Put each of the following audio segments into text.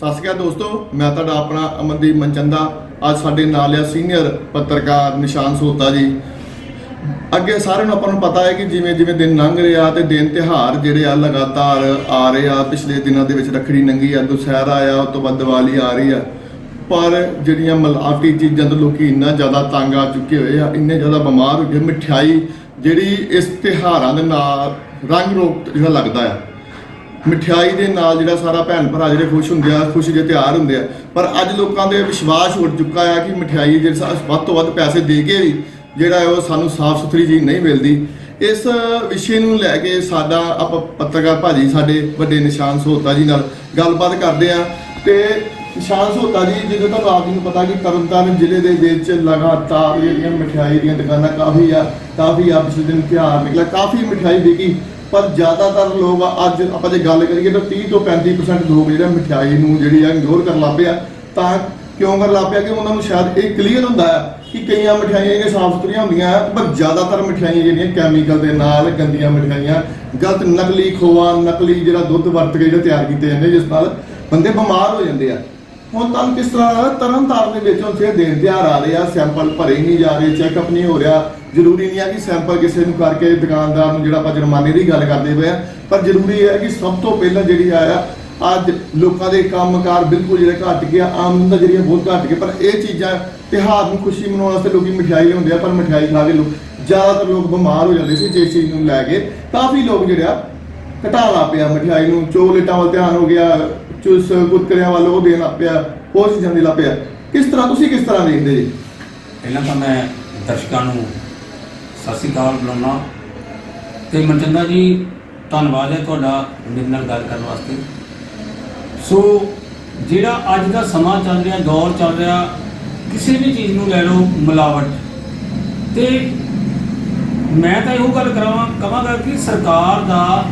ਸਤਿ ਸ਼੍ਰੀ ਅਕਾਲ ਦੋਸਤੋ, ਮੈਂ ਤੁਹਾਡਾ ਆਪਣਾ ਅਮਨਦੀਪ ਮਨਚੰਦਾ। ਅੱਜ ਸਾਡੇ ਨਾਲ ਆ ਸੀਨੀਅਰ ਪੱਤਰਕਾਰ ਨਿਸ਼ਾਨ ਸੋਤਾ ਜੀ। ਅੱਗੇ ਸਾਰਿਆਂ ਨੂੰ ਆਪਾਂ ਨੂੰ ਪਤਾ ਹੈ ਕਿ ਜਿਵੇਂ ਜਿਵੇਂ ਦਿਨ ਲੰਘ ਰਿਹਾ ਤੇ ਦਿਨ ਤਿਹਾਰ ਜਿਹੜੇ ਆ ਲਗਾਤਾਰ ਆ ਰਹੇ ਆ, ਪਿਛਲੇ ਦਿਨਾਂ ਦੇ ਵਿੱਚ ਰੱਖੜੀ ਨੰਗੀ ਆ, ਦੁਸਹਿਰਾ ਆ, ਉਸ ਤੋਂ ਬਾਅਦ ਦੀਵਾਲੀ ਆ ਰਹੀ ਆ। ਪਰ ਜਿਹੜੀਆਂ ਮਿਲਾਵਟੀ ਚੀਜ਼ਾਂ ਤੋਂ ਲੋਕੀ ਇੰਨਾ ਜ਼ਿਆਦਾ ਤੰਗ ਆ ਚੁੱਕੇ ਹੋਏ ਆ, ਇੰਨੇ ਜ਼ਿਆਦਾ ਬਿਮਾਰ ਹੋ ਗਏ, ਮਠਿਆਈ ਜਿਹੜੀ ਇਸ ਤਿਹਾਰਾਂ ਦੇ ਨਾਲ ਰੰਗ ਰੋਗ ਜਿਹੜਾ ਲੱਗਦਾ ਆ। ਮਠਿਆਈ ਦੇ ਨਾਲ ਜਿਹੜਾ ਸਾਰਾ ਭੈਣ ਭਰਾ ਜਿਹੜੇ ਖੁਸ਼ ਹੁੰਦੇ ਆ, ਖੁਸ਼ੀ ਦੇ ਤਿਉਹਾਰ ਹੁੰਦੇ ਆ। ਪਰ ਅੱਜ ਲੋਕਾਂ ਦੇ ਵਿਸ਼ਵਾਸ ਉੱਡ ਚੁੱਕਾ ਆ ਕਿ ਮਠਿਆਈ ਜਿਹੜੇ ਵੱਧ ਤੋਂ ਵੱਧ ਪੈਸੇ ਦੇ ਕੇ ਵੀ ਜਿਹੜਾ ਉਹ ਸਾਨੂੰ ਸਾਫ਼ ਸੁਥਰੀ ਚੀਜ਼ ਨਹੀਂ ਮਿਲਦੀ। ਇਸ ਵਿਸ਼ੇ ਨੂੰ ਲੈ ਕੇ ਸਾਡਾ ਆਪਾਂ ਪੱਤਰਕਾਰ ਭਾਜੀ ਸਾਡੇ ਵੱਡੇ ਨਿਸ਼ਾਨ ਸੋਤਾ ਜੀ ਨਾਲ ਗੱਲਬਾਤ ਕਰਦੇ ਆ। ਤੇ ਨਿਸ਼ਾਨ ਸੋਤਾ ਜੀ ਜਿਵੇਂ ਤੁਹਾਨੂੰ ਆਪ ਜੀ ਨੂੰ ਪਤਾ ਕਿ ਤਰਨਤਾਰਨ ਜ਼ਿਲ੍ਹੇ ਦੇ ਵਿੱਚ ਲਗਾਤਾਰ ਜਿਹੜੀਆਂ ਮਠਿਆਈ ਦੀਆਂ ਦੁਕਾਨਾਂ ਕਾਫੀ ਆ ਕਾਫੀ ਆ, ਪਿਛਲੇ ਦਿਨ ਤਿਉਹਾਰ ਨਿਕਲਿਆ, ਕਾਫੀ ਮਠਿਆਈ ਵਿਕੀ। ਪਰ ਜ਼ਿਆਦਾਤਰ ਲੋਕ ਅੱਜ ਆਪਾਂ ਜੇ ਗੱਲ ਕਰੀਏ ਤਾਂ 30 ਤੋਂ 35% ਲੋਕ ਜਿਹੜਾ ਮਠਿਆਈ ਨੂੰ ਜਿਹੜੀ ਆ ਇਗਨੋਰ ਕਰਨ ਲੱਗ ਪਏ ਆ। ਤਾਂ ਕਿਉਂ ਕਰਨ ਲੱਗ ਪਿਆ? ਕਿ ਉਹਨਾਂ ਨੂੰ ਸ਼ਾਇਦ ਇਹ ਕਲੀਅਰ ਹੁੰਦਾ ਹੈ ਕਿ ਕਈਆਂ ਮਠਿਆਈਆਂ ਜਿਹੜੀਆਂ ਸਾਫ਼ ਸੁਥਰੀਆਂ ਹੁੰਦੀਆਂ ਪਰ ਜ਼ਿਆਦਾਤਰ ਮਠਿਆਈਆਂ ਜਿਹੜੀਆਂ ਕੈਮੀਕਲ ਦੇ ਨਾਲ ਗੰਦੀਆਂ ਮਠਿਆਈਆਂ, ਗਲਤ ਨਕਲੀ ਖੋਆ, ਨਕਲੀ ਜਿਹੜਾ ਦੁੱਧ ਵਰਤ ਕੇ ਜਿਹੜਾ ਤਿਆਰ ਕੀਤੇ ਜਾਂਦੇ ਜਿਸ ਨਾਲ ਬੰਦੇ ਬਿਮਾਰ ਹੋ ਜਾਂਦੇ ਆ। ਹੁਣ ਤੁਹਾਨੂੰ ਕਿਸ ਤਰ੍ਹਾਂ ਤਰਨ ਤਾਰਨ ਦੇ ਵਿੱਚ ਉੱਥੇ ਦਿਨ ਤਿਉਹਾਰ ਆ ਰਹੇ ਆ, ਸੈਂਪਲ ਭਰੇ ਨਹੀਂ ਜਾ ਰਹੇ ਚੈੱਕਅਪ ਨਹੀਂ ਹੋ ਰਿਹਾ। ਜ਼ਰੂਰੀ ਨਹੀਂ ਆ ਕਿ ਸੈਂਪਲ ਕਿਸੇ ਨੂੰ ਕਰਕੇ ਦੁਕਾਨਦਾਰ ਨੂੰ ਜਿਹੜਾ ਆਪਾਂ ਜੁਰਮਾਨੇ ਦੀ ਗੱਲ ਕਰਦੇ ਪਏ ਆ, ਪਰ ਜ਼ਰੂਰੀ ਹੈ ਕਿ ਸਭ ਤੋਂ ਪਹਿਲਾਂ ਜਿਹੜੀ ਆ, ਅੱਜ ਲੋਕਾਂ ਦੇ ਕੰਮਕਾਰ ਬਿਲਕੁਲ ਜਿਹੜੇ ਘਟ ਗਿਆ ਆਮਦਨ ਦਾ ਜਰੀਆ ਬਹੁਤ ਘਟ ਗਿਆ ਪਰ ਇਹ ਚੀਜ਼ਾਂ ਤਿਉਹਾਰ ਨੂੰ ਖੁਸ਼ੀ ਮਨਾਉਣ ਵਾਸਤੇ ਲੋਕੀ ਮਠਿਆਈ ਲਿਆਉਂਦੇ ਆ, ਪਰ ਮਠਿਆਈ ਖਾ ਕੇ ਲੋਕ ਜ਼ਿਆਦਾਤਰ ਲੋਕ ਬਿਮਾਰ ਹੋ ਜਾਂਦੇ ਸੀ ਜਿਸ ਚੀਜ਼ ਨੂੰ ਲੈ ਕੇ ਕਾਫੀ ਲੋਕ ਜਿਹੜੇ ਆ ਘਟਾ ਲਾ ਪਿਆ ਮਠਿਆਈ ਨੂੰ ਚੋਕਲੇਟਾਂ ਵੱਲ ਧਿਆਨ ਹੋ ਗਿਆ ਚੁਸ ਕੁਤਕਰਿਆਂ ਵੱਲ ਉਹ ਦੇਣ ਲੱਗ ਪਿਆ ਹੋਰ ਚੀਜ਼ਾਂ ਦੇ ਲੱਗ ਪਿਆ। ਕਿਸ ਤਰ੍ਹਾਂ, ਤੁਸੀਂ ਕਿਸ ਤਰ੍ਹਾਂ ਦੇਖਦੇ ਜੀ? ਪਹਿਲਾਂ ਤਾਂ ਮੈਂ ਦਰਸ਼ਕਾਂ ਨੂੰ ਸਤਿ ਸ੍ਰੀ ਅਕਾਲ ਬੁਲਾਉਣਾ। ਤੇ ਮਨਜੰਦਾ ਜੀ, ਧੰਨਵਾਦ ਹੈ ਤੁਹਾਡਾ ਮੇਰੇ ਨਾਲ ਗੱਲ ਕਰਨ ਵਾਸਤੇ। ਸੋ, ਜਿਹੜਾ ਅੱਜ ਦਾ ਸਮਾਂ ਚੱਲ ਰਿਹਾ, ਦੌਰ ਚੱਲ ਰਿਹਾ, ਕਿਸੇ ਵੀ ਚੀਜ਼ ਨੂੰ ਲੈ ਲਓ ਮਿਲਾਵਟ। ਤੇ ਮੈਂ ਤਾਂ ਇਹੋ ਗੱਲ ਕਰਾਵਾਂ, ਕਹਾਂਗਾ ਕਿ ਸਰਕਾਰ ਦਾ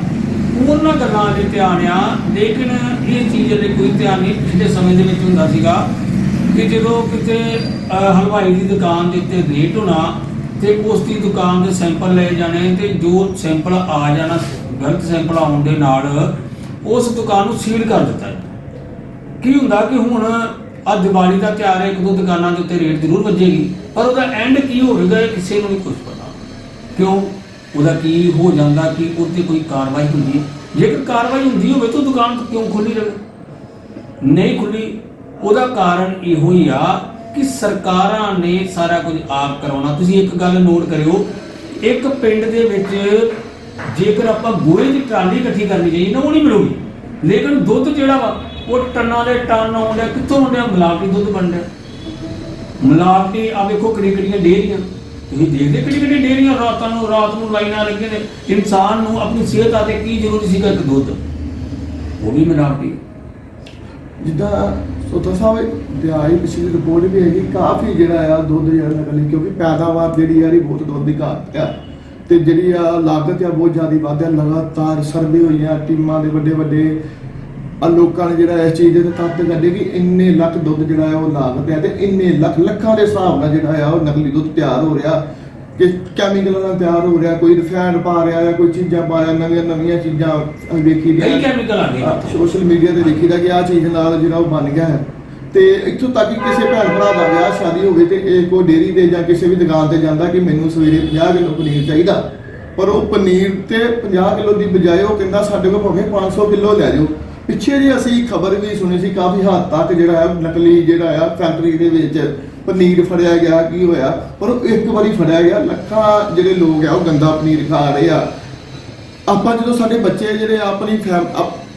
ਉਹਨਾਂ ਗੱਲਾਂ ਦੇ ਧਿਆਨ ਆ, ਲੇਕਿਨ ਇਹ ਚੀਜ਼ ਦੇ ਕੋਈ ਧਿਆਨ ਨਹੀਂ ਪਿਛਲੇ ਸਮੇਂ ਦੇ ਵਿੱਚ ਹੁੰਦਾ ਸੀਗਾ ਕਿ ਜਦੋਂ ਕਿਤੇ ਹਲਵਾਈ ਦੀ ਦੁਕਾਨ ਦੇ ਉੱਤੇ ਰੇਟ ਹੋਣਾ ਤੇ ਉਸ ਦੀ ਦੁਕਾਨ ਦੇ ਸੈਂਪਲ ਲਏ ਜਾਣੇ ਤੇ ਜੋ ਸੈਂਪਲ ਆ ਜਾਣਾ, ਗਲਤ ਸੈਂਪਲ ਆਉਣ ਦੇ ਨਾਲ ਉਸ ਦੁਕਾਨ ਨੂੰ ਸੀਲ ਕਰ ਦਿੱਤਾ ਕੀ ਹੁੰਦਾ ਕਿ ਹੁਣ ਆ ਦੀਵਾਲੀ ਦਾ ਤਿਉਹਾਰ ਹੈ, ਇੱਕ ਦੋ ਦੁਕਾਨਾਂ ਦੇ ਉੱਤੇ ਰੇਟ ਜ਼ਰੂਰ ਵੱਜੇਗੀ ਪਰ ਉਹਦਾ ਐਂਡ ਕੀ ਹੋਵੇਗਾ ਇਹ ਕਿਸੇ ਨੂੰ ਨਹੀਂ ਕੁਝ ਪਤਾ। ਕਿਉਂ? ਉਹਦਾ ਕੀ ਹੋ ਜਾਂਦਾ, ਕਿ ਉੱਤੇ ਕੋਈ ਕਾਰਵਾਈ ਹੁੰਦੀ ਹੈ? ਜੇਕਰ ਕਾਰਵਾਈ ਹੁੰਦੀ ਹੋਵੇ ਤਾਂ ਦੁਕਾਨ ਕਿਉਂ ਖੁੱਲੀ ਰਹੇ? ਨਹੀਂ ਖੁੱਲੀ ਉਹਦਾ ਕਾਰਨ ਇਹੋ ਹੀ ਆ ਕਿ ਸਰਕਾਰਾਂ ਨੇ ਸਾਰਾ ਕੁਝ ਆਪ ਕਰਾਉਣਾ। ਤੁਸੀਂ ਇੱਕ ਗੱਲ ਨੋਟ ਕਰਿਓ, ਇੱਕ ਪਿੰਡ ਦੇ ਵਿੱਚ ਜੇਕਰ ਆਪਾਂ ਗੋਹੇ ਦੀ ਟਰਾਲੀ ਇਕੱਠੀ ਕਰਨੀ ਚਾਹੀਦੀ, ਨਾ ਉਹ ਨਹੀਂ ਮਿਲੂਗੀ। ਲੇਕਿਨ ਦੁੱਧ ਜਿਹੜਾ ਵਾ, ਉਹ ਟਨਾਂ ਦੇ ਟਨ ਆਉਂਦੇ ਕਿੱਥੋਂ ਆਉਂਦੇ ਮਿਲਾਵਟੀ ਦੁੱਧ ਬਣਦਾ ਮਿਲਾਵਟੀ ਆ ਵੇਖੋ ਕਿਹੜੀ ਕਿਹੜੀਆਂ ਡੇਅਰੀਆਂ। ਤੁਸੀਂ ਦੇਖਦੇ ਕਿਹੜੀ ਕਿਹੜੀ ਡੇਅਰੀਆਂ ਰਾਤਾਂ ਨੂੰ, ਰਾਤ ਨੂੰ ਲਾਈਨਾਂ ਲੱਗੀਆਂ ਨੇ, ਇਨਸਾਨ ਨੂੰ ਆਪਣੀ ਸਿਹਤ ਆਤੇ ਕੀ ਜ਼ਰੂਰੀ ਸੀਗਾ ਇੱਕ ਦੁੱਧ? ਉਹ ਵੀ ਮਿਲਾਵਟੀ ਜਿੱਦਾਂ ਸੋਤਾ ਸਾਹਿਬ ਦਿਹਾੜੀ ਪਿਛਲੀ ਰਿਪੋਰਟ ਵੀ ਹੈਗੀ, ਕਾਫੀ ਜਿਹੜਾ ਆ ਦੁੱਧ ਜਿਹੜਾ ਨਕਲੀ ਕਿਉਂਕਿ ਪੈਦਾਵਾਰ ਜਿਹੜੀ ਆ ਰਹੀ ਬਹੁਤ ਦੁੱਧ ਦੀ ਘਾਟ ਆ। ਤੇ ਜਿਹੜੀ ਆ ਲਾਗਤ ਆ, ਬਹੁਤ ਜ਼ਿਆਦਾ ਵਧਿਆ ਲਗਾਤਾਰ ਸਰਵੇ ਹੋਈਆਂ ਟੀਮਾਂ ਦੇ ਵੱਡੇ ਵੱਡੇ ਆ ਲੋਕਾਂ ਨੇ ਜਿਹੜਾ ਇਸ ਚੀਜ਼ ਦੇ ਤੱਤ ਕੱਢੇ ਕਿ ਇੰਨੇ ਲੱਖ ਦੁੱਧ ਜਿਹੜਾ ਆ ਉਹ ਲਾਗਤ ਹੈ ਤੇ ਇੰਨੇ ਲੱਖ ਲੱਖਾਂ ਦੇ ਹਿਸਾਬ ਨਾਲ ਜਿਹੜਾ ਆ ਉਹ ਨਕਲੀ ਦੁੱਧ ਤਿਆਰ ਹੋ ਰਿਹਾ ਕਿ ਕੈਮੀਕਲਾਂ ਨਾਲ ਤਿਆਰ ਹੋ ਰਿਹਾ ਕੋਈ ਰਿਫਾਈਨਡ ਪਾ ਰਿਹਾ ਜਾਂ ਕੋਈ ਚੀਜ਼ਾਂ ਪਾ ਰਿਹਾ ਨਵੀਆਂ ਨਵੀਆਂ ਚੀਜ਼ਾਂ ਵੇਖੀ ਦੀਆਂ। chemical ਆ। ਗਏ। ਸੋਸ਼ਲ ਮੀਡੀਆ ਤੇ ਦੇਖੀਦਾ ਕਿ ਆ ਚੀਜ਼ ਨਾਲ ਜਿਹੜਾ ਉਹ ਬਣ ਗਿਆ ਹੈ। ਤੇ ਇੱਥੋਂ ਤੱਕ ਕਿ ਕਿਸੇ ਭੈਣ ਭਰਾ ਦਾ ਵਿਆਹ ਸ਼ਾਦੀ ਹੋਵੇ ਤੇ ਇਹ ਕੋਈ ਡੇਰੀ ਤੇ ਜਾਂ ਕਿਸੇ ਵੀ ਦੁਕਾਨ ਤੇ ਜਾਂਦਾ ਕਿ ਮੈਨੂੰ ਸਵੇਰੇ 50 ਕਿਲੋ ਪਨੀਰ ਚਾਹੀਦਾ। ਪਰ ਉਹ ਪਨੀਰ ਤੇ 50 ਕਿਲੋ ਦੀ ਬਜਾਏ ਉਹ ਕਹਿੰਦਾ ਸਾਡੇ ਕੋਲ ਭਾਵੇਂ 500 ਕਿਲੋ ਲੈ ਜਾਓ। ਪਿੱਛੇ ਜੇ ਅਸੀਂ ਖਬਰ ਵੀ ਸੁਣੀ ਸੀ, ਕਾਫੀ ਹੱਦ ਤੱਕ ਜਿਹੜਾ ਹੈ ਨਕਲੀ ਜਿਹੜਾ ਆ ਫੈਕਟਰੀ ਦੇ ਵਿੱਚ ਪਨੀਰ ਫੜਿਆ ਗਿਆ, ਕੀ ਹੋਇਆ? ਪਰ ਉਹ ਇੱਕ ਵਾਰੀ ਫੜਿਆ ਗਿਆ, ਲੱਖਾਂ ਜਿਹੜੇ ਲੋਕ ਆ, ਉਹ ਗੰਦਾ ਪਨੀਰ ਖਾ ਰਹੇ ਆ। ਆਪਾਂ ਜਦੋਂ ਸਾਡੇ ਬੱਚੇ ਜਿਹੜੇ ਆਪਣੀ ਫੈਮ ਅਪ-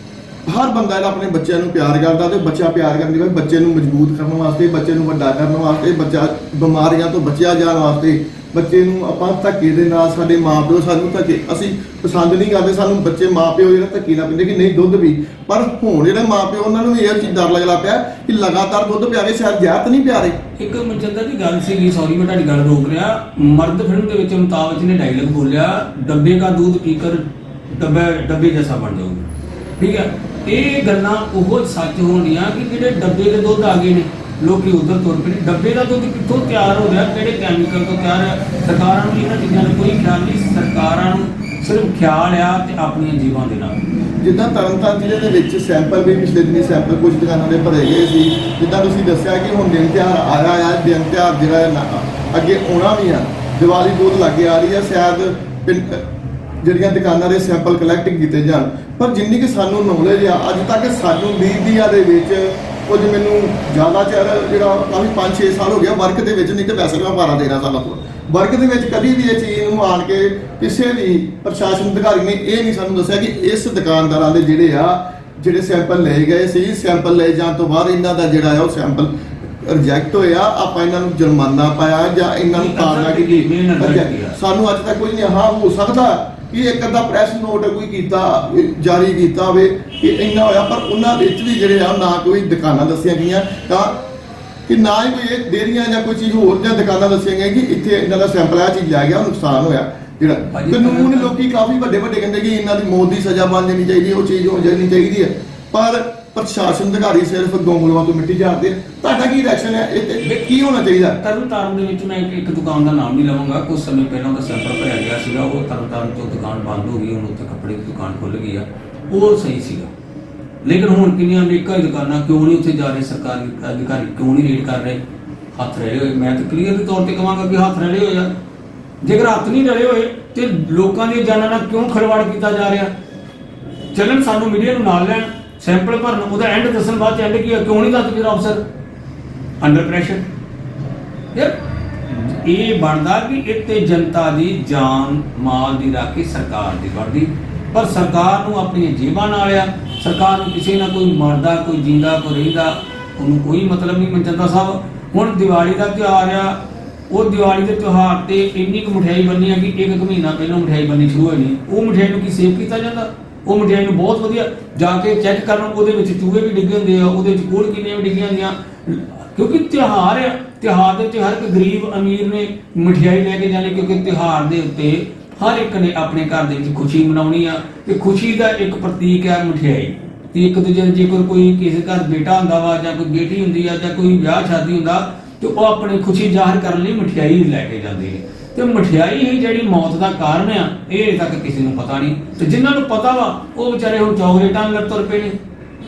ਹਰ ਬੰਦਾ ਜਿਹੜਾ ਆਪਣੇ ਬੱਚਿਆਂ ਨੂੰ ਪਿਆਰ ਕਰਦਾ ਤੇ ਬੱਚਾ ਪਿਆਰ ਕਰਨ ਦੀ ਬੱਚੇ ਨੂੰ ਮਜ਼ਬੂਤ ਕਰਨ ਵਾਸਤੇ, ਬੱਚੇ ਨੂੰ ਵੱਡਾ ਕਰਨ ਵਾਸਤੇ, ਬੱਚਾ ਬਿਮਾਰੀਆਂ ਤੋਂ ਬਚਿਆ ਜਾਣ ਵਾਸਤੇ ਬੱਚੇ ਨੂੰ ਆਪਾਂ ਧੱਕੇ ਦੇ ਨਾਲ ਸਾਡੇ ਮਾਪਿਓ ਸਾਨੂੰ ਧੱਕੇ, ਅਸੀਂ ਪਸੰਦ ਨਹੀਂ ਕਰਦੇ, ਸਾਨੂੰ ਬੱਚੇ ਮਾਪਿਓ ਜਿਹੜਾ ਧੱਕੇ ਨਾਲ ਪਿੰਦੇ ਕਿ ਨਹੀਂ ਦੁੱਧ ਵੀ। ਪਰ ਹੁਣ ਜਿਹੜੇ ਮਾਪਿਓ, ਉਹਨਾਂ ਨੂੰ ਇਹ ਚੀਜ਼ ਡਰ ਲੱਗਦਾ ਪਿਆ ਕਿ ਲਗਾਤਾਰ ਦੁੱਧ ਪਿਆਰੇ ਸ਼ਾਇਦ ਜ਼ਹਿਰ ਤਾਂ ਨਹੀਂ ਪਿਆਰੇ ਇੱਕ ਮਨਜਿੰਦਰ ਦੀ ਗੱਲ ਸੀਗੀ ਸੌਰੀ ਮੈਂ ਤੁਹਾਡੀ ਗੱਲ ਰੋਕ ਰਿਹਾ। ਮਰਦ ਫਿਲਮ ਦੇ ਵਿੱਚ ਅਮਿਤਾਭ ਜੀ ਨੇ ਡਾਇਲੌਗ ਬੋਲਿਆ, ਡੱਬੇ ਦਾ ਦੁੱਧ ਪੀਕਰ ਡੱਬੇ ਡੱਬੇ ਜੈਸਾ ਬਣ ਜਾਓਗੇ। ਠੀਕ ਹੈ? ਇਹ ਗੱਲਾਂ ਉਹ ਸੱਚ ਹੋਣੀਆਂ ਕਿ ਜਿਹੜੇ ਡੱਬੇ ਦੇ ਦੁੱਧ ਆ ਗਏ ਨੇ ਲੋਕੀ ਉਧਰ ਤੁਰ ਪਏ ਡੱਬੇ ਦਾ ਦੁੱਧ ਕਿੱਥੋਂ ਤਿਆਰ ਹੋ ਰਿਹਾ? ਕਿਹੜੇ ਕੈਮੀਕਲ ਤੋਂ ਤਿਆਰ ਹੈ? ਸਰਕਾਰਾਂ ਨੂੰ ਇਹਨਾਂ ਚੀਜ਼ਾਂ ਦਾ ਕੋਈ ਖਿਆਲ ਨਹੀਂ। ਸਰਕਾਰਾਂ ਨੂੰ ਸਿਰਫ ਖਿਆਲ ਆ ਤੇ ਆਪਣੀਆਂ ਜੀਵਾਂ ਦੇ ਨਾਲ। ਜਿੱਦਾਂ ਤਰਨਤਾਰਨ ਜ਼ਿਲ੍ਹੇ ਦੇ ਵਿੱਚ ਸੈਂਪਲ ਵੀ ਪਿਛਲੇ ਦਿਨੀ ਸੈਂਪਲ ਕੁਝ ਦੁਕਾਨਾਂ ਦੇ ਭਰੇ ਗਏ ਸੀ। ਜਿੱਦਾਂ ਤੁਸੀਂ ਦੱਸਿਆ ਕਿ ਹੁਣ ਦਿਨ ਤਿਉਹਾਰ ਆਇਆ ਆ, ਦਿਨ ਤਿਉਹਾਰ ਜਿਹੜਾ ਨਾ- ਅੱਗੇ ਆਉਣਾ ਵੀ ਆ। ਦੀਵਾਲੀ ਬਹੁਤ ਲੱਗੇ ਆ ਰਹੀ ਆ ਸ਼ਾਇਦ ਜਿਹੜੀਆਂ ਦੁਕਾਨਾਂ ਦੇ ਸੈਂਪਲ ਕਲੈਕਟ ਕੀਤੇ ਜਾਣ। ਪਰ ਜਿੰਨੀ ਕਿ ਸਾਨੂੰ ਨੌਲੇਜ ਆ, ਅੱਜ ਤੱਕ ਸਾਨੂੰ ਮੀਡੀਆ ਦੇ ਵਿੱਚ ਕੁਝ ਮੈਨੂੰ ਜ਼ਿਆਦਾ ਚਿਰ ਜਿਹੜਾ ਕਾਫੀ 5-6 ਸਾਲ ਹੋ ਗਿਆ ਵਰਕ ਦੇ ਵਿੱਚ ਨਹੀਂ ਤੇ ਵੈਸੇ ਮੈਂ 12-13 ਸਾਲਾਂ ਤੋਂ ਵਰਕ ਦੇ ਵਿੱਚ ਕਦੀ ਵੀ ਇਹ ਚੀਜ਼ ਨੂੰ ਆਣ ਕੇ ਕਿਸੇ ਵੀ ਪ੍ਰਸ਼ਾਸਨ ਅਧਿਕਾਰੀ ਨੇ ਇਹ ਨਹੀਂ ਸਾਨੂੰ ਦੱਸਿਆ ਕਿ ਇਸ ਦੁਕਾਨਦਾਰਾਂ ਦੇ ਜਿਹੜੇ ਆ ਜਿਹੜੇ ਸੈਂਪਲ ਲਏ ਗਏ ਸੀ ਸੈਂਪਲ ਲਏ ਜਾਣ ਤੋਂ ਬਾਅਦ ਇਹਨਾਂ ਦਾ ਜਿਹੜਾ ਆ ਉਹ ਸੈਂਪਲ ਰਿਜੈਕਟ ਹੋਇਆ ਆਪਾਂ ਇਹਨਾਂ ਨੂੰ ਜੁਰਮਾਨਾ ਪਾਇਆ ਜਾਂ ਇਹਨਾਂ ਨੂੰ result ਕੀਤੀ? ਸਾਨੂੰ ਅੱਜ ਤੱਕ ਕੁਝ ਨਹੀਂ ਹਾਂ ਹੋ ਸਕਦਾ ਕਿ ਇੱਕ ਅੱਧਾ ਪ੍ਰੈਸ ਨੋਟ ਕੋਈ ਕੀਤਾ ਜਾਰੀ ਕੀਤਾ ਹੋਵੇ ਕਿ ਇੰਨਾ ਹੋਇਆ ਪਰ ਉਹਨਾਂ ਵਿੱਚ ਵੀ ਜਿਹੜੇ ਆ ਨਾ ਕੋਈ ਦੁਕਾਨਾਂ ਦੱਸੀਆਂ ਗਈਆਂ ਤਾਂ ਕਿ ਨਾ ਹੀ ਕੋਈ ਇਹ ਡੇਰੀਆਂ ਜਾਂ ਕੋਈ ਚੀਜ਼ ਹੋਰ ਜਾਂ ਦੁਕਾਨਾਂ ਦੱਸੀਆਂ ਗਈਆਂ ਕਿ ਇੱਥੇ ਇਹਨਾਂ ਦਾ ਸੈਂਪਲ ਆ ਚੀਜ਼ ਲੈ ਗਿਆ ਨੁਕਸਾਨ ਹੋਇਆ। ਜਿਹੜਾ ਕਾਨੂੰਨ ਲੋਕੀ ਕਾਫੀ ਵੱਡੇ ਵੱਡੇ ਕਹਿੰਦੇ ਕਿ ਇਹਨਾਂ ਦੀ ਮੌਤ ਦੀ ਸਜ਼ਾ ਬਣ ਜਾਣੀ ਚਾਹੀਦੀ ਉਹ ਚੀਜ਼ ਹੋ ਜਾਣੀ ਚਾਹੀਦੀ ਹੈ। ਪਰ ਪ੍ਰਸ਼ਾਸਨ ਅਧਿਕਾਰੀ ਸਿਰਫ ਗੋਂਗਲੂਆਂ ਤੋਂ ਮਿੱਟੀ ਝਾੜਦੇ ਆ। ਤੁਹਾਡਾ ਕੀ ਰਿਐਕਸ਼ਨ ਹੈ? ਇਹ ਤੇ ਕੀ ਹੋਣਾ ਚਾਹੀਦਾ? ਤਰਨਤਾਰਨ ਦੇ ਵਿੱਚ ਮੈਂ ਇੱਕ ਇੱਕ ਦੁਕਾਨ ਦਾ ਨਾਮ ਨਹੀਂ ਲਵਾਂਗਾ। ਕੁਝ ਸਮੇਂ ਪਹਿਲਾਂ ਉਹਦਾ ਸੈਂਪਲ ਭਰਿਆ ਗਿਆ ਸੀਗਾ। ਉਹ ਤਰਨਤਾਰਨ ਤੋਂ ਦੁਕਾਨ ਬੰਦ ਹੋ ਗਈ। ਹੁਣ ਉੱਥੇ ਕੱਪੜੇ ਦੀ ਦੁਕਾਨ ਖੁੱਲ ਗਈ ਆ। ਉਹ ਸਹੀ ਸੀਗਾ। ਲੇਕਿਨ ਹੁਣ ਕਿੰਨੀਆਂ ਅਨੇਕਾਂ ਹੀ ਦੁਕਾਨਾਂ ਕਿਉਂ ਨਹੀਂ ਉੱਥੇ ਜਾ ਰਹੇ? ਸਰਕਾਰੀ ਅਧਿਕਾਰੀ ਕਿਉਂ ਨਹੀਂ ਰੇਡ ਕਰ ਰਹੇ? ਹੱਥ ਰਹੇ ਹੋਏ। ਮੈਂ ਤਾਂ ਕਲੀਅਰ ਦੇ ਤੌਰ ਤੇ ਕਹਾਂਗਾ ਕਿ ਹੱਥ ਰਲੇ ਹੋਏ ਆ। ਜੇਕਰ ਹੱਥ ਨਹੀਂ ਰਲੇ ਹੋਏ, ਤੇ ਲੋਕਾਂ ਦੀਆਂ ਜਾਨਾਂ ਨਾਲ ਕਿਉਂ ਖਰਵਾੜ ਕੀਤਾ ਜਾ ਰਿਹਾ? ਚੱਲਣ ਸਾਨੂੰ ਮੀਡੀਆ ਨੂੰ ਨਾਲ ਲੈਣ। ਸੈਂਪਲ ਭਰਨ ਉਹਦਾ ਐਂਡ ਦੱਸਣ ਬਾਅਦ ਐਂਡ ਕੀ ਆ, ਕਿਉਂ ਨਹੀਂ ਦੱਸ ਜਿਹੜਾ ਅਫਸਰ ਅੰਡਰ ਪ੍ਰੈਸ਼ਰ ਯਾਰ ਇਹ ਬਣਦਾ ਕਿ ਇੱਥੇ ਜਨਤਾ ਦੀ ਜਾਨ ਮਾਲ ਦੀ ਰਾਖੀ ਸਰਕਾਰ ਦੀ ਬਣਦੀ। ਪਰ ਸਰਕਾਰ ਨੂੰ ਆਪਣੀਆਂ ਜੇਬਾਂ ਨਾਲ ਆ। ਸਰਕਾਰ ਨੂੰ ਕਿਸੇ ਨਾ ਕੋਈ ਮਰਦਾ ਕੋਈ ਜਿੰਦਾ ਕੋਈ ਰਹਿੰਦਾ ਉਹਨੂੰ ਕੋਈ ਮਤਲਬ ਨਹੀਂ ਮਨਚੰਦਾ ਸਾਹਿਬ ਹੁਣ ਦੀਵਾਲੀ ਦਾ ਤਿਉਹਾਰ ਆ। ਉਹ ਦੀਵਾਲੀ ਦੇ ਤਿਉਹਾਰ ਤੇ ਇੰਨੀ ਕੁ ਮਠਿਆਈ ਬੰਨੀ ਆ ਕਿ ਇੱਕ ਇੱਕ ਮਹੀਨਾ ਪਹਿਲਾਂ ਮਠਿਆਈ ਬੰਨੀ ਸ਼ੁਰੂ ਹੋਣੀ ਉਹ ਮਠਿਆਈ ਨੂੰ ਕੀ ਸੇਵ ਕੀਤਾ ਜਾਂਦਾ? ਉਹ ਮਠਿਆਈ ਨੂੰ ਬਹੁਤ ਵਧੀਆ ਜਾ ਕੇ ਚੈੱਕ ਕਰਨ, ਉਹਦੇ ਵਿੱਚ ਚੂਹੇ ਵੀ ਡਿੱਗੇ ਹੁੰਦੇ ਆ, ਉਹਦੇ ਵਿੱਚ ਕੋੜ ਕਿੰਨੇ ਵੀ ਡਿੱਗੀਆਂ ਹੁੰਦੀਆਂ। ਕਿਉਂਕਿ ਤਿਉਹਾਰ ਆ, ਤਿਉਹਾਰ ਦੇ ਵਿੱਚ ਹਰ ਇੱਕ ਗਰੀਬ ਅਮੀਰ ਨੇ ਮਠਿਆਈ ਲੈ ਕੇ ਜਾਣੀ, ਕਿਉਂਕਿ ਤਿਉਹਾਰ ਦੇ ਉੱਤੇ ਹਰ ਇੱਕ ਨੇ ਆਪਣੇ ਘਰ ਦੇ ਵਿੱਚ ਖੁਸ਼ੀ ਮਨਾਉਣੀ ਆ, ਤੇ ਖੁਸ਼ੀ ਦਾ ਇੱਕ ਪ੍ਰਤੀਕ ਹੈ ਮਠਿਆਈ। ਤੇ ਇੱਕ ਦੂਜੇ ਦੇ ਜੇਕਰ ਕੋਈ ਕਿਸੇ ਘਰ ਬੇਟਾ ਹੁੰਦਾ ਵਾ, ਜਾਂ ਕੋਈ ਬੇਟੀ ਹੁੰਦੀ ਆ, ਜਾਂ ਕੋਈ ਵਿਆਹ ਸ਼ਾਦੀ ਹੁੰਦਾ, ਤੇ ਉਹ ਆਪਣੀ ਖੁਸ਼ੀ ਜ਼ਾਹਰ ਕਰਨ ਲਈ ਮਠਿਆਈ ਲੈ ਕੇ ਜਾਂਦੇ ਨੇ। ਤੇ ਮਠਿਆਈ ਹੀ ਜਿਹੜੀ ਮੌਤ ਦਾ ਕਾਰਨ ਆ ਇਹ ਅਜੇ ਤੱਕ ਕਿਸੇ ਨੂੰ ਪਤਾ ਨਹੀਂ। ਤੇ ਜਿਨ੍ਹਾਂ ਨੂੰ ਪਤਾ ਵਾ ਉਹ ਵਿਚਾਰੇ ਹੁਣ ਚੌਕਲੇਟਾਂ ਨਾਲ ਤੁਰ ਪਏ ਨੇ।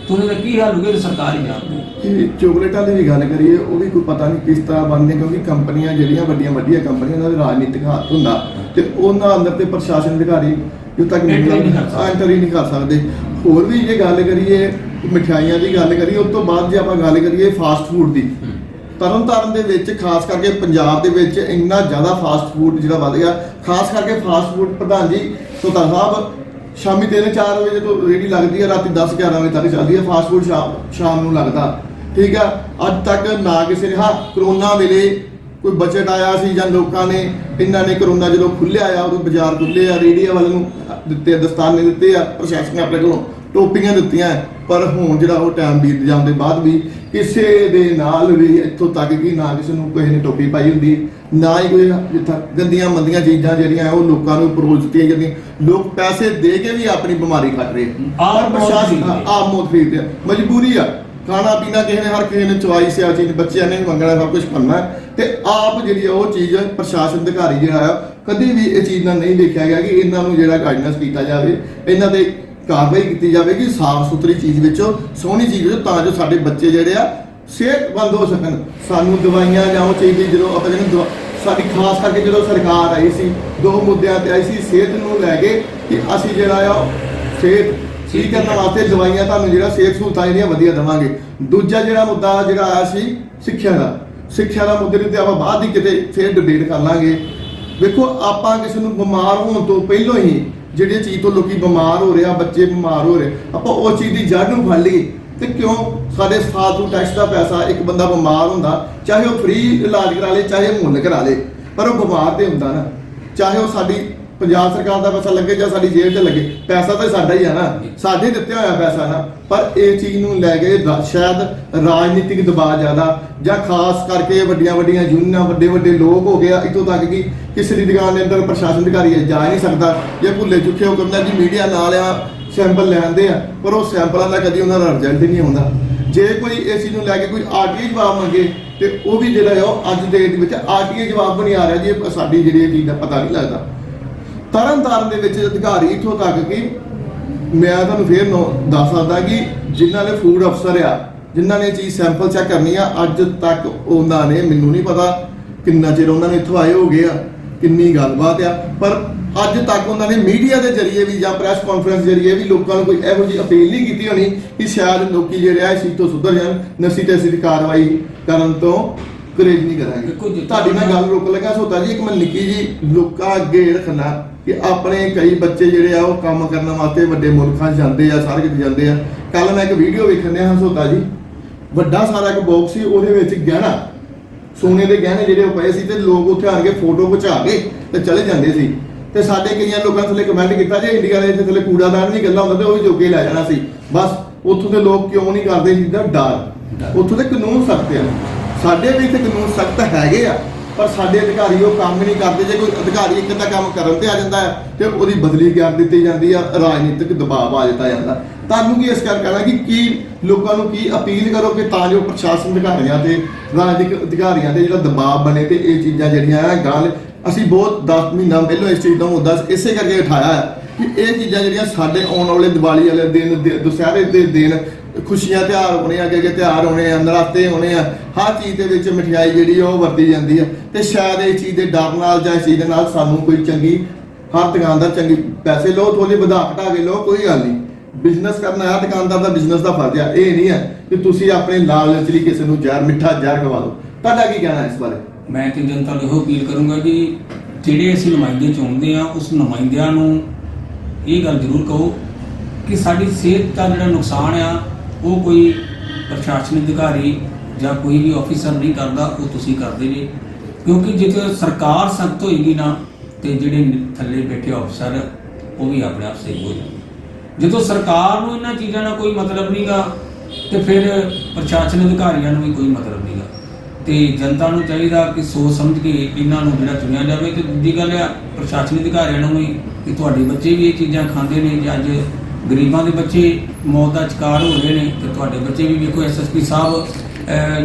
ਤੁਹਾਨੂੰ ਦਾ ਕੀ ਹਾਲ ਹੋ ਗਿਆ ਤੇ ਸਰਕਾਰ ਹੀ ਜਾਣਦੀ ਇਹ ਚੋਕਲੇਟਾਂ ਦੀ ਵੀ ਗੱਲ ਕਰੀਏ ਉਹ ਵੀ ਕੋਈ ਪਤਾ ਨਹੀਂ ਕਿਸ ਤਰ੍ਹਾਂ ਬਣਦੇ ਕਿਉਂਕਿ ਕੰਪਨੀਆਂ ਜਿਹੜੀਆਂ ਵੱਡੀਆਂ ਵੱਡੀਆਂ ਕੰਪਨੀਆਂ ਦਾ ਰਾਜਨੀਤਿਕ ਹੱਥ ਹੁੰਦਾ। ਤੇ ਉਹਨਾਂ ਅੰਦਰ ਤੇ ਪ੍ਰਸ਼ਾਸਨ ਅਧਿਕਾਰੀ ਜੋ ਤੱਕ ਨਹੀਂ। ਐਂਟਰ ਹੀ ਨਹੀਂ ਕਰ ਸਕਦੇ। ਹੋਰ ਵੀ ਜੇ ਗੱਲ ਕਰੀਏ ਮਠਿਆਈਆਂ ਦੀ ਗੱਲ ਕਰੀਏ ਉਸ ਤੋਂ ਬਾਅਦ ਜੇ ਆਪਾਂ ਗੱਲ ਕਰੀਏ ਫਾਸਟ ਫੂਡ ਦੀ ਤਰਨਤਾਰਨ ਦੇ ਵਿੱਚ ਖਾਸ ਕਰਕੇ ਪੰਜਾਬ ਦੇ ਵਿੱਚ ਇੰਨਾ ਜ਼ਿਆਦਾ ਫਾਸਟ ਫੂਡ ਜਿਹੜਾ ਵੱਧ ਗਿਆ। ਖਾਸ ਕਰਕੇ ਫਾਸਟ ਫੂਡ ਪ੍ਰਧਾਨ ਜੀ ਸੁਲਤਾਨ ਸਾਹਿਬ ਸ਼ਾਮੀ 3-4 ਵਜੇ ਤੋਂ ਰੇਡੀ ਲੱਗਦੀ ਹੈ ਰਾਤੀ 10-11 ਵਜੇ ਤੱਕ ਚੱਲਦੀ ਹੈ ਫਾਸਟ ਫੂਡ ਸ਼ਾਮ ਸ਼ਾਮ ਨੂੰ ਲੱਗਦਾ। ਠੀਕ ਆ? ਅੱਜ ਤੱਕ ਨਾ ਕਿਸੇ ਨੇ ਹਾਂ ਕਰੋਨਾ ਵੇਲੇ ਕੋਈ ਬਜਟ ਆਇਆ ਸੀ ਜਾਂ ਲੋਕਾਂ ਨੇ ਇਹਨਾਂ ਨੇ ਕਰੋਨਾ ਜਦੋਂ ਖੁੱਲਿਆ ਆ ਉਦੋਂ ਬਾਜ਼ਾਰ ਖੁੱਲੇ ਆ ਰੇਡੀਆਂ ਵਾਲਿਆਂ ਨੂੰ ਦਿੱਤੇ ਆ, ਦਸਤਾਨੇ ਦਿੱਤੇ ਆ ਪ੍ਰਸ਼ਾਸਨ ਨੇ ਆਪਣੇ ਕੋਲੋਂ ਟੋਪੀਆਂ ਦਿੱਤੀਆਂ। ਪਰ ਹੁਣ ਜਿਹੜਾ ਉਹ ਟਾਈਮ ਬੀਤ ਜਾਣ ਦੇ ਬਾਅਦ ਵੀ ਕਿਸੇ ਦੇ ਨਾਲ ਵੀ ਇੱਥੋਂ ਤੱਕ ਕਿ ਨਾ ਕਿਸੇ ਨੂੰ ਕਿਸੇ ਨੇ ਟੋਪੀ ਪਾਈ ਹੁੰਦੀ ਨਾ ਹੀ ਕੋਈ ਜਿੱਥਾ ਗੰਦੀਆਂ ਮੰਦੀਆਂ ਚੀਜ਼ਾਂ ਜਿਹੜੀਆਂ ਉਹ ਲੋਕਾਂ ਨੂੰ ਪਰੋਲ ਦਿੱਤੀਆਂ ਜਾਂਦੀਆਂ। ਲੋਕ ਪੈਸੇ ਦੇ ਕੇ ਵੀ ਆਪਣੀ ਬਿਮਾਰੀ ਕੱਟ ਰਹੇ ਆਪ ਪ੍ਰਸ਼ਾਸਨ। ਆਪ ਮੌਤ ਖਰੀਦਦੇ ਮਜਬੂਰੀ ਆ। ਖਾਣਾ ਪੀਣਾ ਕਿਸੇ ਨੇ ਹਰ ਕਿਸੇ ਨੇ ਚਵਾਈ ਸਿਆ ਚੀਜ਼ ਬੱਚਿਆਂ ਨੇ ਮੰਗਣਾ ਸਭ ਕੁਝ ਕਰਨਾ। ਤੇ ਆਪ ਜਿਹੜੀ ਉਹ ਚੀਜ਼ ਪ੍ਰਸ਼ਾਸਨ ਅਧਿਕਾਰੀ ਜਿਹੜਾ ਆ ਕਦੀ ਵੀ ਇਹ ਚੀਜ਼ ਨਾਲ ਨਹੀਂ ਦੇਖਿਆ ਗਿਆ ਕਿ ਇਹਨਾਂ ਨੂੰ ਜਿਹੜਾ ਗਾਈਡਨੈਂਸ ਕੀਤਾ ਜਾਵੇ। ਇਹਨਾਂ ਤੇ ਕਾਰਵਾਈ ਕੀਤੀ ਜਾਵੇਗੀ ਸਾਫ਼ ਸੁਥਰੀ ਚੀਜ਼ ਵਿੱਚੋਂ, ਸੋਹਣੀ ਚੀਜ਼ ਵਿੱਚੋਂ, ਤਾਂ ਜੋ ਸਾਡੇ ਬੱਚੇ ਜਿਹੜੇ ਆ ਸਿਹਤਮੰਦ ਹੋ ਸਕਣ। ਸਾਨੂੰ ਦਵਾਈਆਂ ਜਾਂ ਉਹ ਚੀਜ਼ ਦੀ ਜਦੋਂ ਆਪਾਂ ਜਿਹਨੂੰ ਦਵਾ- ਸਾਡੀ ਖਾਸ ਕਰਕੇ ਜਦੋਂ ਸਰਕਾਰ ਆਈ ਸੀ, ਦੋ ਮੁੱਦਿਆਂ ਤੇ ਆਈ ਸੀ ਸਿਹਤ ਨੂੰ ਲੈ ਕੇ, ਕਿ ਅਸੀਂ ਜਿਹੜਾ ਆ, ਸਿਹਤ ਠੀਕ ਕਰਨ ਵਾਸਤੇ ਦਵਾਈਆਂ ਤੁਹਾਨੂੰ ਜਿਹੜਾ ਸਿਹਤ ਸਹੂਲਤਾਂ ਜਿਹੜੀਆਂ ਵਧੀਆ ਦੇਵਾਂਗੇ। ਦੂਜਾ ਜਿਹੜਾ ਮੁੱਦਾ ਜਿਹੜਾ ਆਇਆ ਸੀ, ਸਿੱਖਿਆ ਦਾ। ਸਿੱਖਿਆ ਦਾ ਮੁੱਦੇ ਦੇ ਉੱਤੇ ਆਪਾਂ ਬਾਅਦ ਹੀ ਕਿਤੇ ਫੇਰ ਡਿਬੇਟ ਕਰ ਲਾਂਗੇ। ਵੇਖੋ, ਆਪਾਂ ਕਿਸੇ ਨੂੰ ਬਿਮਾਰ ਹੋਣ ਤੋਂ ਪਹਿਲਾਂ ਹੀ ਜਿਹੜੀ ਚੀਜ਼ ਤੋਂ ਲੋਕੀ ਬਿਮਾਰ ਹੋ ਰਹੇ ਆ, ਬੱਚੇ ਬਿਮਾਰ ਹੋ ਰਹੇ, ਆਪਾਂ ਉਸ ਚੀਜ਼ ਦੀ ਜੜ ਨੂੰ ਫੜ ਲਈਏ ਤੇ ਕਿਉਂ ਸਾਡੇ ਫਾਲਤੂ ਟੈਕਸ ਦਾ ਪੈਸਾ ਇੱਕ ਬੰਦਾ ਬਿਮਾਰ ਹੁੰਦਾ, ਚਾਹੇ ਉਹ ਫ੍ਰੀ ਇਲਾਜ ਕਰਾ ਲੇ, ਚਾਹੇ ਮੁੱਲ ਕਰਾ ਲੇ, ਪਰ ਉਹ ਬਿਮਾਰ ਤੇ ਹੁੰਦਾ ਨਾ। ਚਾਹੇ ਉਹ ਸਾਡੀ ਪੰਜਾਬ ਸਰਕਾਰ ਦਾ ਪੈਸਾ ਲੱਗੇ ਜਾਂ ਸਾਡੀ ਜੇਬ 'ਚ ਲੱਗੇ, ਪੈਸਾ ਤਾਂ ਸਾਡਾ ਹੀ ਆ ਨਾ। ਸਾਡੇ ਦਿੱਤੇ ਹੋਇਆ ਪੈਸਾ ਨਾ, ਪਰ ਇਹ ਚੀਜ਼ ਨੂੰ ਲੈ ਕੇ ਰਾ- ਸ਼ਾਇਦ ਰਾਜਨੀਤਿਕ ਦਬਾਅ ਜ਼ਿਆਦਾ ਜਾਂ ਖਾਸ ਕਰਕੇ ਵੱਡੀਆਂ ਵੱਡੀਆਂ ਯੂਨੀਅਨਾਂ, ਵੱਡੇ ਵੱਡੇ ਲੋਕ ਹੋ ਗਿਆ ਇਤੋਂ ਤੱਕ ਕਿ ਕਿਸੇ ਦੀ ਦੁਕਾਨ ਦੇ ਅੰਦਰ ਪ੍ਰਸ਼ਾਸਨ ਅਧਿਕਾਰੀ ਜਾ ਹੀ ਨਹੀਂ ਸਕਦਾ। ਜੇ ਭੁੱਲੇ ਚੁੱਕੇ ਉਹ ਕਹਿੰਦਾ ਜੀ ਮੀਡੀਆ ਨਾਲ ਆ, ਸੈਂਪਲ ਲੈਂਦੇ ਆ, ਪਰ ਉਹ ਸੈਂਪਲਾਂ ਦਾ ਕਦੀ ਉਹਨਾਂ ਦਾ ਰਿਜ਼ਲਟ ਨਹੀਂ ਆਉਂਦਾ। ਜੇ ਕੋਈ ਇਸ ਚੀਜ਼ ਨੂੰ ਲੈ ਕੇ ਕੋਈ ਆਰਟੀਆਈ ਜਵਾਬ ਮੰਗੇ, ਤੇ ਉਹ ਵੀ ਜਿਹੜਾ ਹੈ ਉਹ ਅੱਜ ਦੇ date ਵਿੱਚ ਆਰਟੀਆਈ ਜਵਾਬ ਵੀ ਨਹੀਂ ਆ ਰਿਹਾ, ਜੀ ਇਹ ਸਾਡੀ ਜਿਹੜੀ ਇਹ ਚੀਜ਼ ਦਾ ਪਤਾ ਨਹੀਂ ਲੱਗਦਾ। ਤਰਨ ਤਾਰਨ ਦੇ ਵਿੱਚ ਅਧਿਕਾਰੀ ਇਥੋਂ ਤੱਕ ਕਿ ਮੈਂ ਤੁਹਾਨੂੰ ਫੇਰ ਦੱਸ ਸਕਦਾ ਕਿ ਜਿਨ੍ਹਾਂ ਨੇ ਫੂਡ ਅਫਸਰ ਆ ਜਿਨ੍ਹਾਂ ਨੇ ਚੀਜ਼ ਸੈਂਪਲ ਚੈੱਕ ਕਰਨੀ ਆ ਅੱਜ ਤੱਕ ਉਹਨਾਂ ਨੇ ਮੈਨੂੰ ਨਹੀਂ ਪਤਾ ਕਿੰਨਾ ਚਿਰ ਉਹਨਾਂ ਨੇ ਇੱਥੋਂ ਆਏ ਹੋ ਗਏ ਆ ਕਿੰਨੀ ਗੱਲਬਾਤ ਆ ਪਰ ਅੱਜ ਤੱਕ ਉਹਨਾਂ ਨੇ ਮੀਡੀਆ ਦੇ ਜ਼ਰੀਏ ਵੀ ਜਾਂ ਪ੍ਰੈਸ ਕਾਨਫਰੰਸ ਜ਼ਰੀਏ ਵੀ ਲੋਕਾਂ ਨੂੰ ਕੋਈ ਇਹੋ ਜਿਹੀ ਅਪੀਲ ਨਹੀਂ ਕੀਤੀ ਹੋਣੀ ਕਿ ਸ਼ਾਇਦ ਲੋਕੀ ਜਿਹੜੇ ਆ ਇਸ ਤੋਂ ਸੁਧਰ ਜਾਣ ਨਸੀ ਤੇ ਅਸੀਂ ਕਾਰਵਾਈ ਕਰਨ ਤੋਂ ਗਰੇਜ ਨਹੀਂ ਕਰਾਂਗੇ। ਤੁਹਾਡੀ ਮੈਂ ਗੱਲ ਰੋਕ ਲੱਗਾ ਸੋਤਾ ਜੀ ਇੱਕ ਮੈਂ ਨਿੱਕੀ ਜੀ ਲੋਕਾਂ ਅੱਗੇ ਰੱਖਣਾ। ਕਿ ਆਪਣੇ ਕਈ ਬੱਚੇ ਜਿਹੜੇ ਆ ਉਹ ਕੰਮ ਕਰਨ ਵਾਸਤੇ ਵੱਡੇ ਮੁਲਕਾਂ 'ਚ ਜਾਂਦੇ ਆ, ਸਾਰੇ ਕਿਤੇ ਜਾਂਦੇ ਆ। ਕੱਲ ਮੈਂ ਇੱਕ ਵੀਡੀਓ ਵੇਖਣ ਡਿਆ ਹਾਂ ਜੀ। ਵੱਡਾ ਸਾਰਾ ਇੱਕ ਬਾਕਸ ਸੀ, ਉਹਦੇ ਵਿੱਚ ਗਹਿਣਾ, ਸੋਨੇ ਦੇ ਗਹਿਣੇ ਜਿਹੜੇ ਉਹ ਪਏ ਸੀ ਤੇ ਲੋਕ ਉੱਥੇ ਆਣ ਕੇ ਫੋਟੋ ਖਿਚਾ ਕੇ ਤੇ ਚਲੇ ਜਾਂਦੇ ਸੀ। ਤੇ ਸਾਡੇ ਕਈਆਂ ਲੋਕਾਂ ਨੇ ਥੱਲੇ ਕਮੈਂਟ ਕੀਤਾ ਜੇ ਇੰਡੀਆ ਦੇ ਇੱਥੇ ਥੱਲੇ ਕੂੜਾਦਾਨ ਵੀ ਗੱਲਾਂ ਹੁੰਦਾ ਤੇ ਉਹ ਵੀ ਜੋਗੇ ਲੈ ਜਾਣਾ ਸੀ। ਬਸ ਉੱਥੋਂ ਦੇ ਲੋਕ ਕਿਉਂ ਨਹੀਂ ਕਰਦੇ ਜਿੱਦਾਂ ਡਰ। ਉੱਥੋਂ ਦੇ ਕਾਨੂੰਨ ਸਖਤ ਆ। ਸਾਡੇ ਵੀ ਇੱਥੇ ਕਾਨੂੰਨ ਸਖਤ ਹੈਗੇ ਆ। ਪਰ ਸਾਡੇ ਅਧਿਕਾਰੀ ਉਹ ਕੰਮ ਨਹੀਂ ਕਰਦੇ। ਜੇ ਕੋਈ ਅਧਿਕਾਰੀ ਇੱਕ ਅੱਧਾ ਕੰਮ ਕਰਨ ਤੇ ਆ ਜਾਂਦਾ ਹੈ, ਤੇ ਉਹਦੀ ਬਦਲੀ ਕਰ ਦਿੱਤੀ ਜਾਂਦੀ ਆ, ਰਾਜਨੀਤਿਕ ਦਬਾਅ ਆ ਦਿੱਤਾ ਜਾਂਦਾ। ਤੁਹਾਨੂੰ ਕੀ ਇਸ ਕਰ ਕਹਿਣਾ ਕਿ ਕੀ ਲੋਕਾਂ ਨੂੰ ਕੀ ਅਪੀਲ ਕਰੋ ਕਿ ਤਾਂ ਜੋ ਪ੍ਰਸ਼ਾਸਨ ਅਧਿਕਾਰੀਆਂ ਤੇ, ਰਾਜਨੀਤਿਕ ਅਧਿਕਾਰੀਆਂ ਤੇ ਜਿਹੜਾ ਦਬਾਅ ਬਣੇ ਤੇ ਇਹ ਚੀਜ਼ਾਂ ਜਿਹੜੀਆਂ ਆ, ਗੱਲ ਅਸੀਂ ਬਹੁਤ 10 ਮਹੀਨਾ ਪਹਿਲਾਂ ਇਸ ਚੀਜ਼ ਦਾ ਮੁੱਦਾ ਇਸੇ ਕਰਕੇ ਉਠਾਇਆ ਹੈ ਕਿ ਇਹ ਚੀਜ਼ਾਂ ਜਿਹੜੀਆਂ ਸਾਡੇ ਆਉਣ ਵਾਲੇ ਦੀਵਾਲੀ ਵਾਲੇ ਦਿਨ ਦੁਸਹਿਰੇ ਦੇ ਦਿਨ ਖੁਸ਼ੀਆਂ ਤਿਉਹਾਰ ਹੋਣੇ ਆ ਅੱਗੇ ਅੱਗੇ ਤਿਉਹਾਰ ਹੋਣੇ ਆ, ਨਰਾਤੇ ਹੋਣੇ ਆ, ਹਰ ਚੀਜ਼ ਦੇ ਵਿੱਚ ਮਠਿਆਈ ਜਿਹੜੀ ਆ ਉਹ ਵਰਤੀ ਜਾਂਦੀ ਆ। ਤੇ ਸ਼ਾਇਦ ਇਹ ਚੀਜ਼ ਦੇ ਡਰ ਨਾਲ ਜਾਂ ਇਸ ਚੀਜ਼ ਦੇ ਨਾਲ ਸਾਨੂੰ ਕੋਈ ਚੰਗੀ ਹਰ ਦੁਕਾਨਦਾਰ ਚੰਗੀ ਪੈਸੇ ਲਓ ਥੋੜੀ ਵਧਾ ਘਟਾ ਕੇ ਲਓ, ਕੋਈ ਗੱਲ ਨਹੀਂ। ਬਿਜ਼ਨਸ ਕਰਨਾ ਹੈ ਦੁਕਾਨਦਾਰ ਦਾ ਬਿਜ਼ਨਸ ਦਾ ਫਰਜ਼ ਆ, ਇਹ ਨਹੀਂ ਹੈ ਕਿ ਤੁਸੀਂ ਆਪਣੇ ਲਾਲਚ ਲਈ ਕਿਸੇ ਨੂੰ ਜ਼ਹਿਰ, ਮਿੱਠਾ ਜ਼ਹਿਰ ਖਵਾ ਦਿਓ। ਤੁਹਾਡਾ ਕੀ ਕਹਿਣਾ ਇਸ ਬਾਰੇ? ਮੈਂ ਤੇ ਜਨਤਾ ਨੂੰ ਇਹੋ ਅਪੀਲ ਕਰੂੰਗਾ ਕਿ ਜਿਹੜੇ ਅਸੀਂ ਨੁਮਾਇੰਦੇ ਚੁਣਦੇ ਆ, ਉਸ ਨੁਮਾਇੰਦਿਆਂ ਨੂੰ ਇਹ ਗੱਲ ਜ਼ਰੂਰ ਕਹੋ ਕਿ ਸਾਡੀ ਸਿਹਤ ਦਾ ਜਿਹੜਾ ਨੁਕਸਾਨ ਆ ਉਹ ਕੋਈ ਪ੍ਰਸ਼ਾਸਨਿਕ ਅਧਿਕਾਰੀ ਜਾਂ ਕੋਈ ਵੀ ਅਫੀਸਰ ਨਹੀਂ ਕਰਦਾ, ਉਹ ਤੁਸੀਂ ਕਰਦੇ ਜੀ। ਕਿਉਂਕਿ ਜੇ ਸਰਕਾਰ ਸਖਤ ਹੋਏਗੀ ਨਾ, ਤੇ ਜਿਹੜੇ ਥੱਲੇ ਬੈਠੇ ਅਫਸਰ ਉਹ ਵੀ ਆਪਣੇ ਆਪ ਸਹੀ ਹੋ ਜਾਣਗੇ। ਜਦੋਂ ਸਰਕਾਰ ਨੂੰ ਇਹਨਾਂ ਚੀਜ਼ਾਂ ਨਾਲ ਕੋਈ ਮਤਲਬ ਨਹੀਂਗਾ ਤੇ ਫਿਰ ਪ੍ਰਸ਼ਾਸਨ ਅਧਿਕਾਰੀਆਂ ਨੂੰ ਵੀ ਕੋਈ ਮਤਲਬ ਨਹੀਂਗਾ ਤੇ ਜਨਤਾ ਨੂੰ ਚਾਹੀਦਾ ਕਿ ਸੋਚ ਸਮਝ ਕੇ ਇਹਨਾਂ ਨੂੰ ਜਿਹੜਾ ਚੁਣਿਆ ਜਾਵੇ। ਤੇ ਦੂਜੀ ਗੱਲ ਆ ਪ੍ਰਸ਼ਾਸਨ ਅਧਿਕਾਰੀਆਂ ਨੂੰ ਵੀ ਕਿ ਤੁਹਾਡੇ ਬੱਚੇ ਵੀ ਇਹ ਚੀਜ਼ਾਂ ਖਾਂਦੇ ਨੇ, ਜੇ ਅੱਜ ਗਰੀਬਾਂ ਦੇ ਬੱਚੇ ਮੌਤ ਦਾ ਸ਼ਿਕਾਰ ਹੋ ਰਹੇ ਨੇ ਤੇ ਤੁਹਾਡੇ ਬੱਚੇ ਵੀ ਵੇਖੋ ਐਸਐਸਪੀ ਸਾਹਿਬ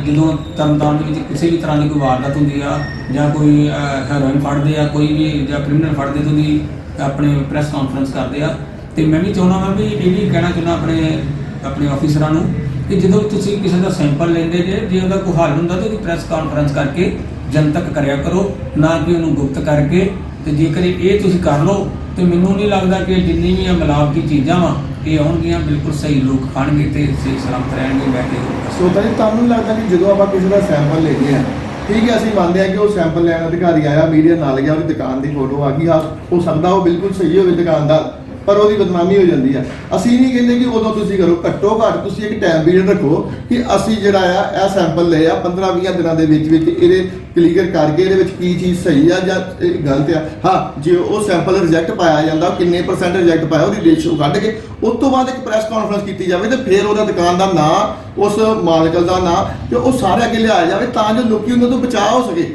ਜਦੋਂ ਤਰਨਤਾਰਨ ਦੇ ਵਿੱਚ ਕਿਸੇ ਵੀ ਤਰ੍ਹਾਂ ਦੀ ਕੋਈ ਵਾਰਦਾਤ ਹੁੰਦੀ ਆ ਜਾਂ ਕੋਈ ਹੈਰੋਇਨ ਫੜਦੇ ਆ, ਕੋਈ ਵੀ ਜਾਂ ਕ੍ਰਿਮੀਨਲ ਫੜਦੇ ਤਾਂ ਵੀ ਆਪਣੇ ਪ੍ਰੈਸ ਕਾਨਫਰੰਸ ਕਰਦੇ ਆ। ਤੇ ਮੈਂ ਵੀ ਚਾਹੁੰਦਾ ਵਾਂ ਵੀ ਇਹ ਵੀ ਕਹਿਣਾ ਚਾਹੁੰਦਾ ਆਪਣੇ ਆਪਣੇ ਆਫੀਸਰਾਂ ਨੂੰ ਕਿ ਜਦੋਂ ਤੁਸੀਂ ਕਿਸੇ ਦਾ ਸੈਂਪਲ ਲੈਂਦੇ ਜੇ ਜੇ ਉਹਦਾ ਕੋਈ ਹੱਲ ਹੁੰਦਾ ਤਾਂ ਉਹਦੀ ਪ੍ਰੈਸ ਕਾਨਫਰੰਸ ਕਰਕੇ ਜਨਤਕ ਕਰਿਆ ਕਰੋ, ਨਾ ਕਿ ਉਹਨੂੰ ਗੁਪਤ ਕਰਕੇ ਤੇ ਜੇਕਰ ਇਹ ਤੁਸੀਂ ਕਰ ਲਓ ਤੇ ਮੈਨੂੰ ਨਹੀਂ ਲੱਗਦਾ ਕਿ ਜਿੰਨੀ ਵੀ ਇਹ ਮਿਲਾਵਟੀ ਚੀਜ਼ਾਂ ਵਾ, ਇਹ ਆਉਣਗੀਆਂ, ਬਿਲਕੁਲ ਸਹੀ ਲੋਕ ਖਾਣਗੇ ਤੇ ਸਹੀ ਸਲਾਮਤ ਰਹਿਣਗੇ ਬੈਠੇ ਸੋਤਾ ਜੀ ਤੁਹਾਨੂੰ ਨਹੀਂ ਲੱਗਦਾ ਕਿ ਜਦੋਂ ਆਪਾਂ ਕਿਸੇ ਦਾ ਸੈਂਪਲ ਲੈਂਦੇ ਆ ਠੀਕ ਹੈ, ਅਸੀਂ ਮੰਨਦੇ ਆ ਕਿ ਉਹ ਸੈਂਪਲ ਲੈਣ ਅਧਿਕਾਰੀ ਆਇਆ ਮੀਡੀਆ ਨਾਲ ਗਿਆ, ਉਹਦੀ ਦੁਕਾਨ ਦੀ ਫੋਟੋ ਆ ਗਈ ਆ ਹੋ ਸਕਦਾ ਉਹ ਬਿਲਕੁਲ ਸਹੀ ਹੋਵੇ ਦੁਕਾਨਦਾਰ। ਪਰ ਉਹਦੀ ਬਦਨਾਮੀ ਹੋ ਜਾਂਦੀ ਆ। ਅਸੀਂ ਨਹੀਂ ਕਹਿੰਦੇ ਕਿ ਉਦੋਂ ਤੁਸੀਂ ਕਰੋ, ਘੱਟੋ ਘੱਟ ਤੁਸੀਂ ਇੱਕ ਟਾਈਮ ਪੀਰੀਅਡ ਰੱਖੋ ਕਿ ਅਸੀਂ ਜਿਹੜਾ ਆ, ਇਹ ਸੈਂਪਲ ਲਏ ਆ 15 20 ਦਿਨਾਂ ਦੇ ਵਿੱਚ ਵਿੱਚ ਇਹਦੇ ਕਲੀਅਰ ਕਰਕੇ ਇਹਦੇ ਵਿੱਚ ਕੀ ਚੀਜ਼ ਸਹੀ ਆ ਜਾਂ ਇਹ ਗਲਤ ਆ। ਹਾਂ, ਜੇ ਉਹ ਸੈਂਪਲ ਰਿਜੈਕਟ ਪਾਇਆ ਜਾਂਦਾ ਕਿੰਨੇ ਪਰਸੈਂਟ ਰਿਜੈਕਟ ਪਾਇਆ, ਉਹਦੀ ਰੇਸ਼ੋ ਕੱਢ ਕੇ ਉਸ ਤੋਂ ਬਾਅਦ ਇੱਕ ਪ੍ਰੈਸ ਕਾਨਫਰੰਸ ਕੀਤੀ ਜਾਵੇ ਤੇ ਫਿਰ ਉਹਦਾ ਦੁਕਾਨ ਦਾ ਨਾਂ, ਉਸ ਮਾਲਕ ਦਾ ਨਾਂ ਤੇ ਉਹ ਸਾਰੇ ਅੱਗੇ ਲਿਆਇਆ ਜਾਵੇ ਤਾਂ ਜੋ ਲੋਕੀ ਉਹਨਾਂ ਤੋਂ ਬਚਾਅ ਹੋ ਸਕੇ।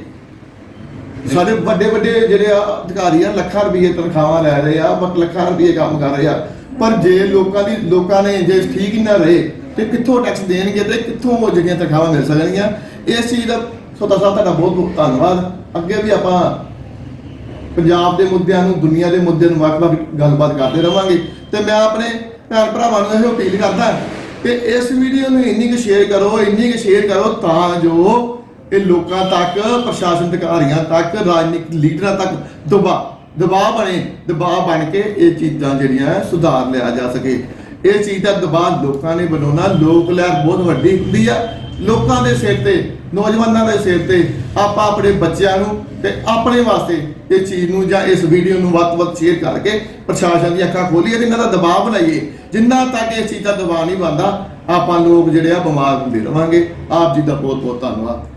ਸਾਡੇ ਵੱਡੇ ਵੱਡੇ ਜਿਹੜੇ ਆ ਅਧਿਕਾਰੀ ਆ, ਲੱਖਾਂ ਰੁਪਏ ਤਨਖਾਹਾਂ ਲੈ ਰਹੇ ਆ ਬਟ ਲੱਖਾਂ ਰੁਪਏ ਕੰਮ ਕਰ ਰਹੇ ਆ। ਪਰ ਜੇ ਲੋਕਾਂ ਦੀ ਲੋਕਾਂ ਨੇ ਜੇ ਠੀਕ ਹੀ ਨਾ ਰਹੇ, ਤੇ ਕਿੱਥੋਂ ਟੈਕਸ ਦੇਣਗੇ ਤੇ ਕਿੱਥੋਂ ਉਹ ਜਿਹੜੀਆਂ ਤਨਖਾਹਾਂ ਮਿਲ ਸਕਣਗੀਆਂ? ਇਸ ਚੀਜ਼ ਦਾ ਸੋਤਾ ਸਾਹਿਬ, ਤੁਹਾਡਾ ਬਹੁਤ ਬਹੁਤ ਧੰਨਵਾਦ। ਅੱਗੇ ਵੀ ਆਪਾਂ ਪੰਜਾਬ ਦੇ ਮੁੱਦਿਆਂ ਨੂੰ, ਦੁਨੀਆ ਦੇ ਮੁੱਦਿਆਂ ਨੂੰ ਵੱਖ-ਵੱਖ ਗੱਲਬਾਤ ਕਰਦੇ ਰਵਾਂਗੇ। ਤੇ ਮੈਂ ਆਪਣੇ ਭੈਣ ਭਰਾਵਾਂ ਨੂੰ ਇਹ ਅਪੀਲ ਕਰਦਾ ਕਿ ਇਸ ਵੀਡੀਓ ਨੂੰ ਇੰਨੀ ਕੁ ਸ਼ੇਅਰ ਕਰੋ, ਇੰਨੀ ਕੁ ਸ਼ੇਅਰ ਕਰੋ ਤਾਂ ਜੋ ਇਹ ਲੋਕਾਂ ਤੱਕ, ਪ੍ਰਸ਼ਾਸਨ ਅਧਿਕਾਰੀਆਂ ਤੱਕ, ਰਾਜਨੀਤਿਕ ਲੀਡਰਾਂ ਤੱਕ ਦਬਾਅ ਦਬਾਅ ਬਣੇ, ਦਬਾਅ ਬਣ ਕੇ ਇਹ ਚੀਜ਼ਾਂ ਜਿਹੜੀਆਂ ਸੁਧਾਰ ਲਿਆ ਜਾ ਸਕੇ। ਇਹ ਚੀਜ਼ ਦਾ ਦਬਾਅ ਲੋਕਾਂ ਨੇ ਬਣਾਉਣਾ। ਲੋਕ ਲਹਿਰ ਬਹੁਤ ਵੱਡੀ ਹੁੰਦੀ ਆ। ਲੋਕਾਂ ਦੇ ਸਿਰ ਤੇ, ਨੌਜਵਾਨਾਂ ਦੇ ਸਿਰ ਤੇ ਆਪਾਂ ਆਪਣੇ ਬੱਚਿਆਂ ਨੂੰ ਤੇ ਆਪਣੇ ਵਾਸਤੇ ਇਹ ਚੀਜ਼ ਨੂੰ ਜਾਂ ਇਸ ਵੀਡੀਓ ਨੂੰ ਵੱਧ ਤੋਂ ਵੱਧ ਸ਼ੇਅਰ ਕਰਕੇ ਪ੍ਰਸ਼ਾਸਨ ਦੀਆਂ ਅੱਖਾਂ ਖੋਲੀਏ ਤੇ ਇਹਨਾਂ ਦਾ ਦਬਾਅ ਬਣਾਈਏ। ਜਿੰਨਾ ਤੱਕ ਇਹ ਚੀਜ਼ ਦਾ ਦਬਾਅ ਨਹੀਂ ਬਣਦਾ, ਆਪਾਂ ਲੋਕ ਜਿਹੜੇ ਆ ਬਿਮਾਰ ਹੁੰਦੇ ਰਵਾਂਗੇ। ਆਪ ਜੀ ਦਾ ਬਹੁਤ ਬਹੁਤ ਧੰਨਵਾਦ।